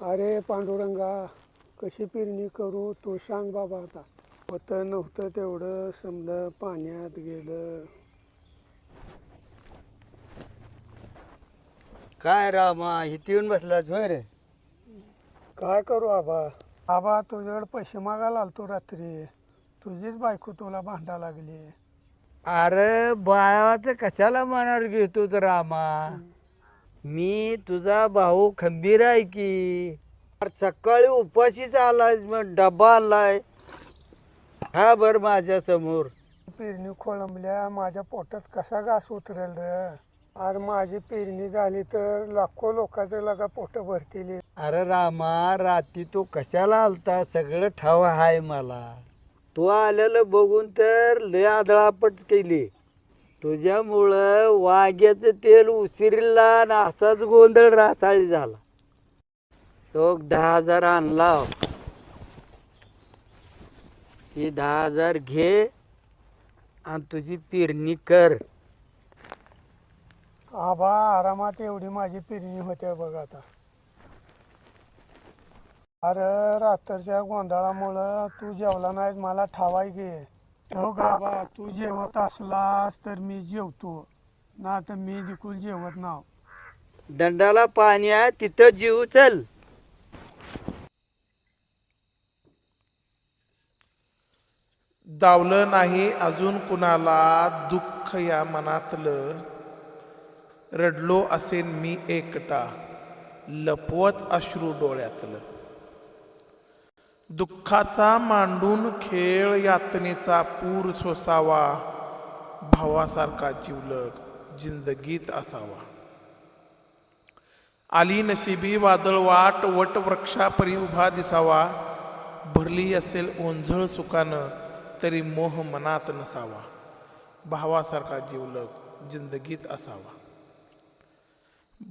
अरे पांडुरंगा कशी पेरणी करू तू सांग बाबा आता. होतं नव्हतं तेवढं समजा पाण्यात गेलं. काय रामा इथे येऊन बसलाच होय रे? काय करू आबा? आबा तुझ्याकडे पैसे मागायला आलतो रात्री. तुझीच बायको तुला भांडा लागली. अरे बायाचं कशाला मनावर घेतो तर रामा मी तुझा भाऊ खंबीर आहे की. अरे सकाळी उपाशीच आलाय मग डबा आणलाय हा बर माझ्यासमोर पेरणी खोळंबल्या माझ्या पोटात कसा घास उतरेल रे? अरे माझी पेरणी झाली तर लाखो लोकांचं लगा पोट भरतील. अरे रामा रात्री तू कशाला आलता? सगळं ठाव आहे मला. तू आलेलं बघून तर लय आदळापट केली. तुझ्यामुळं वाघ्याचं तेल उशिरला आणि असाच गोंधळ रासाळी झाला. तो दहा हजार आणला हो. ही. दहा हजार घे आणि तुझी पेरणी कर. आबा आरामात एवढी माझी पेरणी होते बघ आता. अरे रात्रीच्या गोंधळामुळं तू जेवला नाहीस मला ठावाय घे हो गाबा तू जेवत असलास तर मी जेवतो. ना तर मी देखील जेवत नाव दंडाला पाणी आहे तिथं जीव चल. दावलं नाही अजून कुणाला दुःख या मनातलं. रडलो असेन मी एकटा लपवत अश्रू डोळ्यातलं. दुःखाचा मांडून खेळ यातनेचा पूर सोसावा भावासारखा जिवलग जिंदगीत असावा. आली नशिबी वादळ वाट वट वृक्षापरी उभा दिसावा भरली असेल ओंझळ सुखानं तरी मोह मनात नसावा भावासारखा जीवलग जिंदगीत असावा.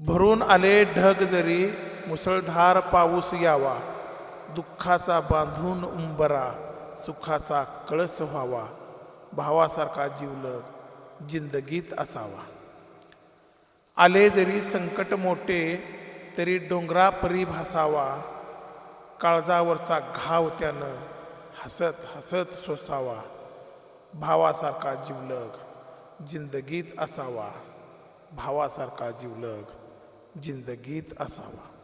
भरून आले ढग जरी मुसळधार पाऊस यावा दुःखाचा बांधून उंबरा सुखाचा कळस व्हावा भावासारखा जीवलग जिंदगीत असावा. आले जरी संकट मोठे तरी डोंगरापरी भासावा. काळजावरचा घाव त्यानं हसत हसत सोसावा. भावासारखा जीवलग जिंदगीत असावा. भावासारखा जीवलग जिंदगीत असावा.